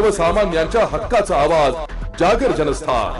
सर्वसामान्यांच्या हक्काचा आवाज जागर जनस्थान.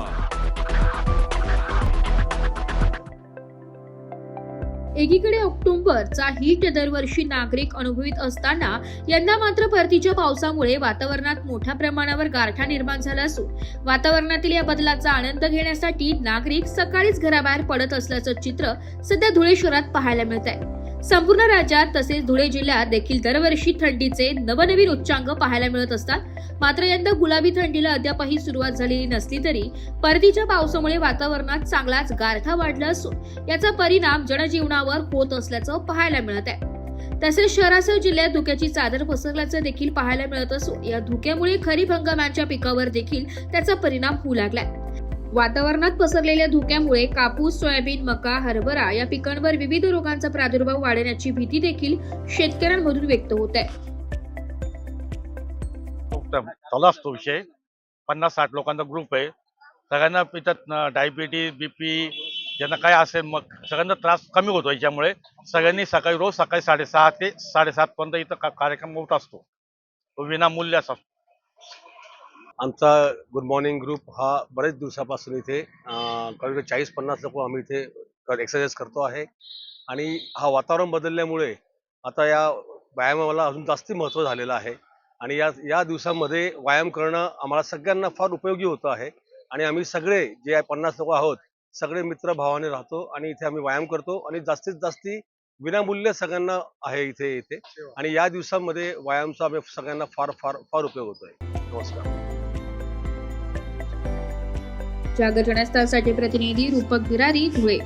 एकीकडे ऑक्टोबरचा हीट दरवर्षी नागरिक अनुभवित असताना यंदा मात्र परतीच्या पावसामुळे वातावरणात मोठ्या प्रमाणावर गारठा निर्माण झाला असून वातावरणातील या बदलाचा आनंद घेण्यासाठी नागरिक सकाळीच घराबाहेर पडत असल्याचं चित्र सध्या धुळे शहरात पाहायला मिळत आहे संपूर्ण राज्यात तसेच धुळे जिल्ह्यात देखील दरवर्षी थंडीचे नवनवीन उच्चांक पाहायला मिळत असतात. मात्र यंदा गुलाबी थंडीला अद्यापही सुरुवात झालेली नसली तरी परतीच्या पावसामुळे वातावरणात चांगलाच गारठा वाढला असून याचा परिणाम जनजीवनावर होत असल्याचं पाहायला मिळत आहे. तसेच शहरासह जिल्ह्यात धुक्याची चादर पसरल्याचं देखील पाहायला मिळत असून या धुक्यामुळे खरीप हंगामाच्या पिकावर देखील त्याचा परिणाम होऊ लागलाय. वातावरणात पसरलेल्या धुक्यामुळे कापूस सोयाबीन मका हरभरा या पिकांवर विविध रोगांचा प्रादुर्भाव वाढण्याची भीती देखील शेतकऱ्यांमधून व्यक्त होत आहे. उत्तम. चालू असतो विषय. पन्नास साठ लोकांचा ग्रुप आहे. सगळ्यांना त्याच्यात डायबिटीज बीपी ज्यांना काय असेल मग सगळ्यांना त्रास कमी होतो. याच्यामुळे सगळ्यांनी सकाळी रोज सकाळी साडेसहा ते साडेसात पर्यंत इथं कार्यक्रम होत असतो. तो विनामूल्य असतो. आमचा गुड मॉर्निंग ग्रुप हा बरेच दिवसापासून इथे कमी कमीत चाळीस पन्नास लोक आम्ही इथे एक्सरसाइज करतो आहे. आणि हा वातावरण बदलल्यामुळे आता या व्यायामाला अजून जास्ती महत्त्व झालेलं आहे. आणि या या दिवसामध्ये व्यायाम करणं आम्हाला सगळ्यांना फार उपयोगी होतं आहे. आणि आम्ही सगळे जे पन्नास लोक आहोत सगळे मित्र भावाने राहतो आणि इथे आम्ही व्यायाम करतो आणि जास्तीत जास्ती विनामूल्य सगळ्यांना आहे इथे इथे. आणि या दिवसामध्ये व्यायामचा आम्ही सगळ्यांना फार फार फार उपयोग होतोय. नमस्कार. जागर जनस्थानसाठी प्रतिनिधी रूपक बिरारी धुळे.